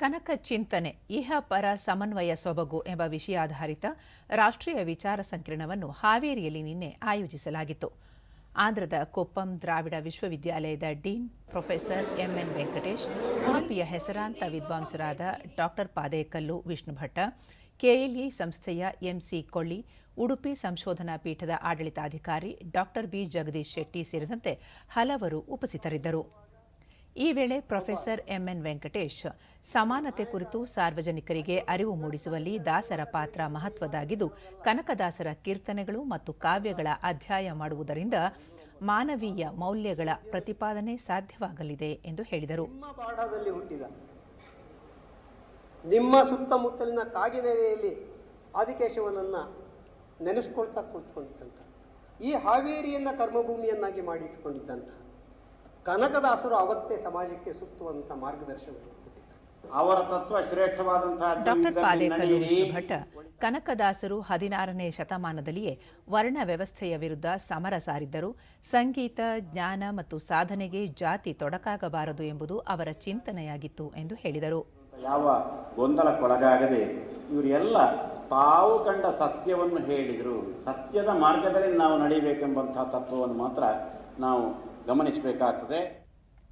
ಕನಕ ಚಿಂತನೆ, ಇಹ ಪರ ಸಮನ್ವಯ ಸೊಬಗು ಎಂಬ ವಿಷಯಾಧಾರಿತ ರಾಷ್ಟ್ರೀಯ ವಿಚಾರ ಸಂಕಿರಣವನ್ನು ಹಾವೇರಿಯಲ್ಲಿ ನಿನ್ನೆ ಆಯೋಜಿಸಲಾಗಿತ್ತು. ಆಂಧ್ರದ ಕೊಪ್ಪಂ ದ್ರಾವಿಡ ವಿಶ್ವವಿದ್ಯಾಲಯದ ಡೀನ್, ಪ್ರೊಫೆಸರ್ ಎಂಎನ್ ವೆಂಕಟೇಶ್, ಉಡುಪಿಯ ಹೆಸರಾಂತ ವಿದ್ವಾಂಸರಾದ ಡಾಕ್ಟರ್ ಪಾದೇಕಲ್ಲು ವಿಷ್ಣುಭಟ್ಟ, ಕೆಎಲ್ಇ ಸಂಸ್ಥೆಯ ಎಂಸಿ ಕೊಳ್ಳಿ, ಉಡುಪಿ ಸಂಶೋಧನಾ ಪೀಠದ ಆಡಳಿತಾಧಿಕಾರಿ ಡಾಕ್ಟರ್ ಬಿ ಜಗದೀಶ್ ಶೆಟ್ಟಿ ಸೇರಿದಂತೆ ಹಲವರು ಉಪಸ್ಥಿತರಿದ್ದರು. ಈ ವೇಳೆ ಪ್ರೊಫೆಸರ್ ಎಂಎನ್ ವೆಂಕಟೇಶ್, ಸಮಾನತೆ ಕುರಿತು ಸಾರ್ವಜನಿಕರಿಗೆ ಅರಿವು ಮೂಡಿಸುವಲ್ಲಿ ದಾಸರ ಪಾತ್ರ ಮಹತ್ವದಾಗಿದ್ದು, ಕನಕದಾಸರ ಕೀರ್ತನೆಗಳು ಮತ್ತು ಕಾವ್ಯಗಳ ಅಧ್ಯಾಯ ಮಾಡುವುದರಿಂದ ಮಾನವೀಯ ಮೌಲ್ಯಗಳ ಪ್ರತಿಪಾದನೆ ಸಾಧ್ಯವಾಗಲಿದೆ ಎಂದು ಹೇಳಿದರು. ನಿಮ್ಮ ಸುತ್ತಮುತ್ತಲಿನ ಕಾಗಿನೆಲೆಯಲ್ಲಿ ಆದಿಕೇಶವನನ್ನ ನೆನೆಸ್ಕೊಳ್ತಾ ಕುಳಿತುಕೊಂಡಿದ್ದಂಥ ಈ ಹಾವೇರಿಯನ್ನ ಕರ್ಮಭೂಮಿಯನ್ನಾಗಿ ಮಾಡಿಟ್ಕೊಂಡಿದ್ದಂಥ ಕನಕದಾಸರು ಅವತ್ತೇ ಸಮಾಜಕ್ಕೆ ಸುತ್ತುವಂತ ಮಾರ್ಗದರ್ಶನ ಅವರ ತತ್ವ ಶ್ರೇಷ್ಠವಾದಂತಹ ಡಾಕ್ಟರ್ ಪಾದೇಕಲ್ಲು ವಿಷ್ಣುಭಟ್ ಕನಕದಾಸರು ಹದಿನಾರನೇ ಶತಮಾನದಲ್ಲಿಯೇ ವರ್ಣ ವ್ಯವಸ್ಥೆಯ ವಿರುದ್ಧ ಸಮರ ಸಾರಿದ್ದರು. ಸಂಗೀತ ಜ್ಞಾನ ಮತ್ತು ಸಾಧನೆಗೆ ಜಾತಿ ತೊಡಕಾಗಬಾರದು ಎಂಬುದು ಅವರ ಚಿಂತನೆಯಾಗಿತ್ತು ಎಂದು ಹೇಳಿದರು. ಯಾವ ಗೊಂದಲಕ್ಕೊಳಗಾಗದೆ ಇವರೆಲ್ಲ ತಾವು ಕಂಡ ಸತ್ಯವನ್ನು ಹೇಳಿದರು. ಸತ್ಯದ ಮಾರ್ಗದಲ್ಲಿ ನಾವು ನಡೀಬೇಕೆಂಬಂತಹ ತತ್ವವನ್ನು ಮಾತ್ರ ನಾವು ಗಮನಿಸಬೇಕಾಗ್ತದೆ.